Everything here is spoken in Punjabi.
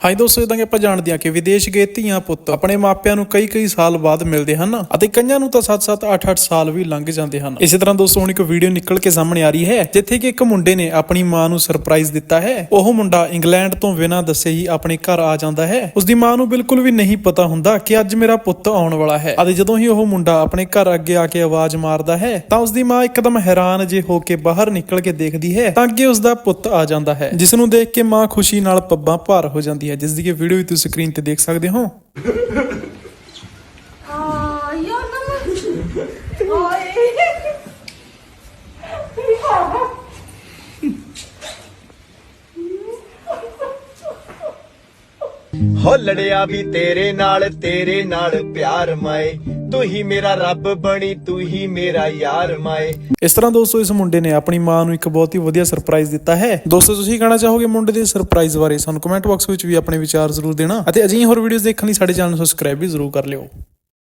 ਹਾਂਜੀ ਦੋਸਤੋ ਇਦਾਂ ਕਿ ਆਪਾਂ ਜਾਣਦੇ ਹਾਂ ਕਿ ਵਿਦੇਸ਼ ਗਏ ਧੀਆਂ ਪੁੱਤ ਆਪਣੇ ਮਾਪਿਆਂ ਨੂੰ ਕਈ ਕਈ ਸਾਲ ਬਾਅਦ ਮਿਲਦੇ ਹਨ ਅਤੇ ਕਈਆਂ ਨੂੰ ਤਾਂ 7-7 8-8 ਸਾਲ ਵੀ ਲੰਘ ਜਾਂਦੇ ਹਨ। ਇਸੇ ਤਰ੍ਹਾਂ ਦੋਸਤੋ, ਹੁਣ ਇੱਕ ਵੀਡੀਓ ਨਿਕਲ ਕੇ ਸਾਹਮਣੇ ਆ ਰਹੀ ਹੈ, ਜਿੱਥੇ ਕਿ ਇੱਕ ਮੁੰਡੇ ਨੇ ਆਪਣੀ ਮਾਂ ਨੂੰ ਸਰਪ੍ਰਾਈਜ਼ ਦਿੱਤਾ ਹੈ। ਉਹ ਮੁੰਡਾ ਇੰਗਲੈਂਡ ਤੋਂ ਬਿਨਾਂ ਦੱਸੇ ਹੀ ਆਪਣੇ ਘਰ ਆ ਜਾਂਦਾ ਹੈ। ਉਸ ਦੀ ਮਾਂ ਨੂੰ ਬਿਲਕੁਲ ਵੀ ਨਹੀਂ ਪਤਾ ਹੁੰਦਾ ਕਿ ਅੱਜ ਮੇਰਾ ਪੁੱਤ ਆਉਣ ਵਾਲਾ ਹੈ। ਅਤੇ ਜਦੋਂ ਹੀ ਉਹ ਮੁੰਡਾ ਆਪਣੇ ਘਰ ਅੱਗੇ ਆ ਕੇ ਆਵਾਜ਼ ਮਾਰਦਾ ਹੈ, ਤਾਂ ਉਸ ਦੀ ਮਾਂ ਇੱਕਦਮ ਹੈਰਾਨ ਜੇ ਹੋ ਕੇ ਬਾਹਰ ਨਿਕਲ ਕੇ ਦੇਖਦੀ ਹੈ, ਤਾਂ ਕਿ ਉਸ ਦਾ ਪੁੱਤ ਆ ਜਾਂਦਾ ਹੈ, ਜਿਸ ਨੂੰ ਦੇਖ ਕੇ ਮਾਂ ਖੁਸ਼ੀ ਨਾਲ ਪੱਬਾਂ ਭਾਰ ਹੋ ਜਾਂਦੀ ਹੈ ਜਿਸ ਦੀ ਕਿ ਵੀਡੀਓ ਵੀ ਤੁਸੀਂ ਸਕਰੀਨ ਤੇ ਦੇਖ ਸਕਦੇ ਹੋ। ਹੋ ਲੜਿਆ ਵੀ ਤੇਰੇ ਨਾਲ ਤੇਰੇ ਨਾਲ ਪਿਆਰ ਮਾਏ। ਤੂੰ ਹੀ ਮੇਰਾ ਰੱਬ ਬਣੀ, ਤੂੰ ਹੀ ਮੇਰਾ ਯਾਰ ਮਾਏ। ਇਸ ਤਰ੍ਹਾਂ ਦੋਸਤੋ, ਇਸ ਮੁੰਡੇ ਨੇ ਆਪਣੀ ਮਾਂ ਨੂੰ ਇੱਕ ਬਹੁਤ ਹੀ ਵਧੀਆ ਸਰਪ੍ਰਾਈਜ਼ ਦਿੱਤਾ ਹੈ। ਦੋਸਤੋ, ਤੁਸੀਂ ਕਹਿਣਾ ਚਾਹੋਗੇ ਮੁੰਡੇ ਦੇ ਸਰਪ੍ਰਾਈਜ਼ ਬਾਰੇ? ਸਾਨੂੰ ਕਮੈਂਟ ਬਾਕਸ ਵਿੱਚ ਵੀ ਆਪਣੇ ਵਿਚਾਰ ਜ਼ਰੂਰ ਦੇਣਾ ਅਤੇ ਅਜਿਹੀ ਹੋਰ ਵੀਡੀਓਜ਼ ਦੇਖਣ ਲਈ ਸਾਡੇ ਚੈਨਲ ਨੂੰ ਸਬਸਕ੍ਰਾਈਬ ਵੀ ਜ਼ਰੂਰ ਕਰ ਲਿਓ।